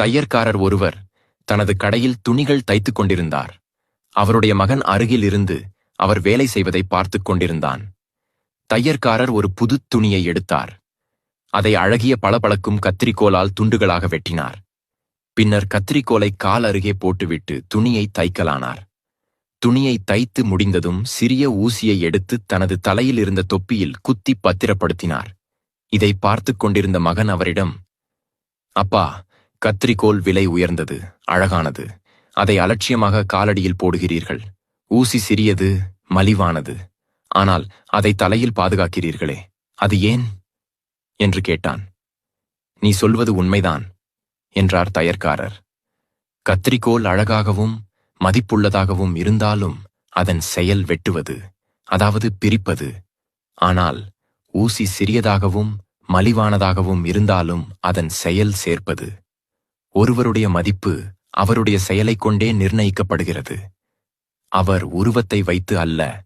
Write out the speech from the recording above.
தையற்காரர் ஒருவர் தனது கடையில் துணிகள் தைத்துக் கொண்டிருந்தார். அவருடைய மகன் அருகில் இருந்து அவர் வேலை செய்வதை பார்த்துக் கொண்டிருந்தான். தையற்காரர் ஒரு புது துணியை எடுத்தார். அதை அழகிய பளபளக்கும் கத்திரிக்கோலால் துண்டுகளாக வெட்டினார். பின்னர் கத்திரிக்கோலை கால் அருகே போட்டுவிட்டு துணியை தைக்கலானார். துணியை தைத்து முடிந்ததும் சிறிய ஊசியை எடுத்து தனது தலையில் இருந்த தொப்பியில் குத்தி பத்திரப்படுத்தினார். இதை பார்த்து கொண்டிருந்த மகன் அவரிடம் அப்பா கத்திரிக்கோல் விலை உயர்ந்தது அழகானது. அதை அலட்சியமாக காலடியில் போடுகிறீர்கள். ஊசி சிறியது மலிவானது. ஆனால் அதை தலையில் பாதுகாக்கிறீர்களே அது ஏன்? என்று கேட்டான். நீ சொல்வது உண்மைதான் என்றார் தயர்க்காரர் கத்திரிக்கோல் அழகாகவும் மதிப்புள்ளதாகவும் இருந்தாலும் அதன் செயல் வெட்டுவது அதாவது பிரிப்பது. ஆனால் ஊசி சிறியதாகவும் மலிவானதாகவும் இருந்தாலும் அதன் செயல் சேர்ப்பது. ஒருவருடைய மதிப்பு அவருடைய செயலைக் கொண்டே நிர்ணயிக்கப்படுகிறது. அவர் உருவத்தை வைத்து அல்ல.